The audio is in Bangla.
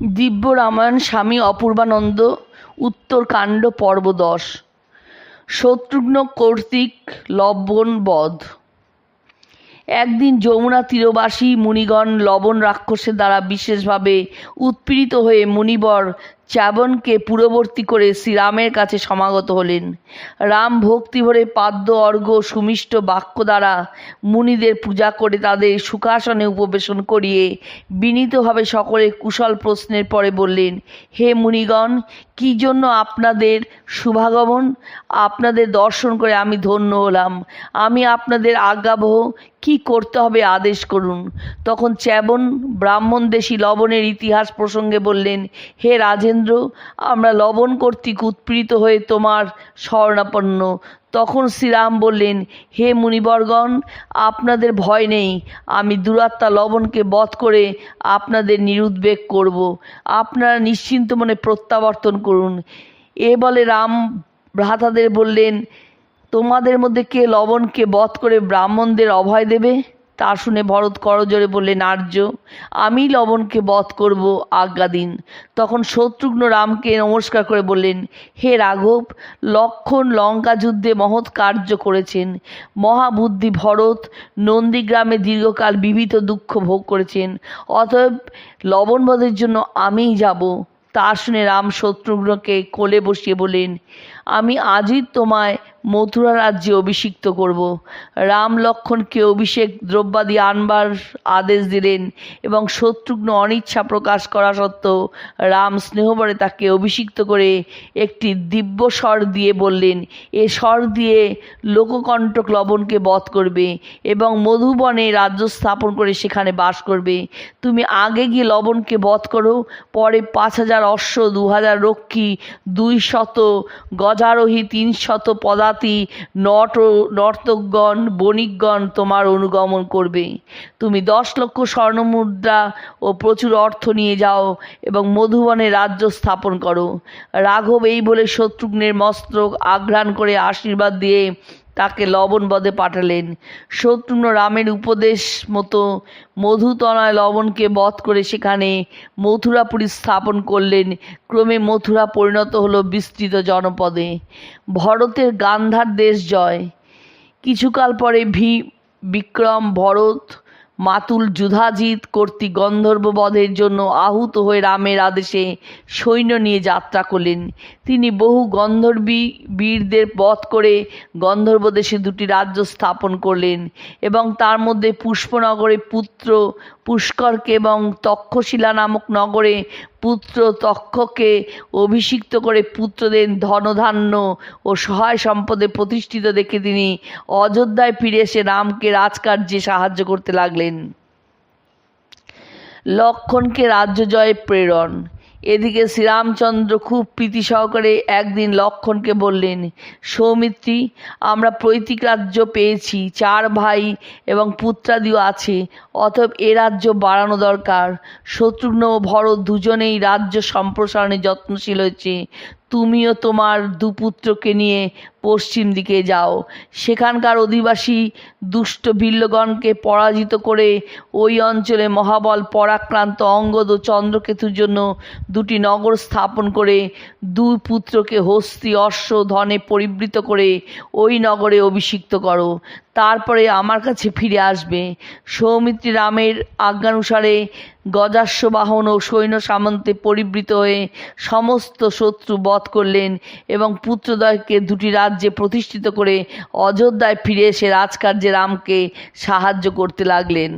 দিব্য রামায়ণ স্বামী অপূর্বানন্দ উত্তরকাণ্ড পর্ব দশ শত্রুঘ্ন কর্তৃক লবণ বধ। একদিন যমুনা তীরবাসী মুনিগণ লবণ রাক্ষসের দ্বারা বিশেষভাবে উৎপীড়িত হয়ে মুনিবর চ্যাবনকে পূর্ববর্তী করে শ্রীরামের কাছে সমাগত হলেন। রাম ভক্তিভরে পাদ্য অর্ঘ্য সুমিষ্ট বাক্য দ্বারা মুনিদের পূজা করে তাদের সুখাসনে উপবেশন করিয়ে বিনীতভাবে সকলের কুশল প্রশ্নের পরে বললেন, হে মুনিগণ, কী জন্য আপনাদের শুভাগমন আপনাদের দর্শন করে আমি ধন্য হলাম। আমি আপনাদের আজ্ঞাবহ। কি করতে হবে আদেশ করুন। তখন চ্যাবন ব্রাহ্মণ দেশী লবণের ইতিহাস প্রসঙ্গে বললেন, হে রাজেন্দ্র আমরা লবণ কর্তৃক উৎপীড়িত হয়ে তোমার শরণাপন্ন তখন শ্রীরাম বললেন, হে মুনিবর্গণ, আপনাদের ভয় নেই। আমি দুরাত্মা লবণকে বধ করে আপনাদের নিরুদ্বেগ করব। আপনারা নিশ্চিন্ত মনে প্রত্যাবর্তন করুন। এ বলে রাম ভ্রাতাদের বললেন, তোমাদের মধ্যে কে লবণকে বধ করে ব্রাহ্মণদের অভয় দেবে? তা শুনে ভরত করজোরে বললেন আর্য আমি লবণকে বধ করব আজ্ঞা দিন। তখন শত্রুঘ্ন রামকে নমস্কার করে বললেন, হে রাঘব, লক্ষণ লঙ্কা যুদ্ধে মহৎ কার্য করেছেন। মহাবুদ্ধি ভরত নন্দীগ্রামে দীর্ঘকাল বিবিধ দুঃখ ভোগ করেছেন। অতএব লবণবধের জন্য আমিই যাব। তা শুনে রাম শত্রুঘ্নকে কোলে বসিয়ে বলেন আমি আজই তোমায় মথুরা রাজ্যে অভিষিক্ত করব। রাম লক্ষণকে অভিষেক দ্রব্যাদি আনবার আদেশ দিলেন এবং শত্রুঘ্ন অনিচ্ছা প্রকাশ করা সত্ত্বেও রাম স্নেহবরে তাকে অভিষিক্ত করে একটি দিব্য স্বর দিয়ে বললেন, এ স্বর দিয়ে লোককণ্টক লবণকে বধ করবে এবং মধুবনে রাজ্য স্থাপন করে সেখানে বাস করবে। তুমি আগে গিয়ে লবণকে বধ করো, পরে পাঁচ হাজার অশ্ব, দু হাজার রক্ষী, দুই শত, গজারোহী, তিন শত পদাতি নট, নর্তকগণ, বণিকগণ তোমার অনুগমন করবে। তুমি দশ লক্ষ স্বর্ণমুদ্রা ও প্রচুর অর্থ নিয়ে যাও এবং মধুবনে রাজ্য স্থাপন করো। রাঘব এই বলে শত্রুঘ্নের মস্তক আঘ্রাণ করে আশীর্বাদ দিয়ে তাকে লবণবদে পাঠালেন। শত্রুঘ্ন রামের উপদেশ মতো মধুতনায় লবণকে বধ করে সেখানে মথুরাপুরী স্থাপন করলেন। ক্রমে মথুরা পরিণত হলো বিস্তৃত জনপদে। ভরতের গান্ধার দেশ জয়। কিছুকাল পরে ভি বিক্রম, ভরত মাতুল যুধাজিৎ কর্তৃক গন্ধর্ব বধের জন্য আহত হয়ে রামের আদেশে সৈন্য নিয়ে যাত্রা করলেন। তিনি বহু গন্ধর্বী বীরদের বধ করে গন্ধর্ব দেশে দুটি রাজ্য স্থাপন করলেন এবং তার মধ্যে পুষ্পনগরে পুত্র পুষ্করকে এবং তক্ষশিলা নামক নগরে পুত্র তক্ষকে অভিষিক্ত করে পুত্রদের ধনধান্য ও সহায় সম্পদে প্রতিষ্ঠিত দেখে তিনি অযোধ্যায় ফিরে এসে রামকে রাজকার্যে সাহায্য করতে লাগলেন। লক্ষণকে রাজ্য জয়ে প্রেরণ। এদিকে শ্রীরামচন্দ্র খুব প্রীতি সহকারে একদিন লক্ষণকে বললেন, সৌমিত্রী, আমরা পৈতৃক রাজ্য পেয়েছি, চার ভাই এবং পুত্রাদিও আছে, অতএব এ রাজ্য বাড়ানো দরকার। শত্রুঘ্ন ও ভরত দুজনেই রাজ্য সম্প্রসারণে যত্নশীল হয়েছে। তুমিও তোমার দুপুত্রকে নিয়ে পশ্চিম দিকে যাও। সেখানকার অধিবাসী দুষ্ট ভিল্লগণকে পরাজিত করে ওই অঞ্চলে মহাবল পরাক্রান্ত অঙ্গদ ও চন্দ্রকেতুর জন্য দুটি নগর স্থাপন করে দুই পুত্রকে হস্তি, অশ্ব, ধনে পরিবৃত করে ওই নগরে অভিষিক্ত করো। তারপরে আমার কাছে ফিরে আসবে। সৌমিত্রী রামের আজ্ঞানুসারে গজাস্য বাহন ও সৈন্য সামন্তে পরিবৃত হয়ে সমস্ত শত্রু বধ করলেন এবং পুত্রদয়কে দুটি রাজ্যে প্রতিষ্ঠিত করে অযোধ্যায় ফিরে এসে রাজকার্যে রামকে সাহায্য করতে লাগলেন।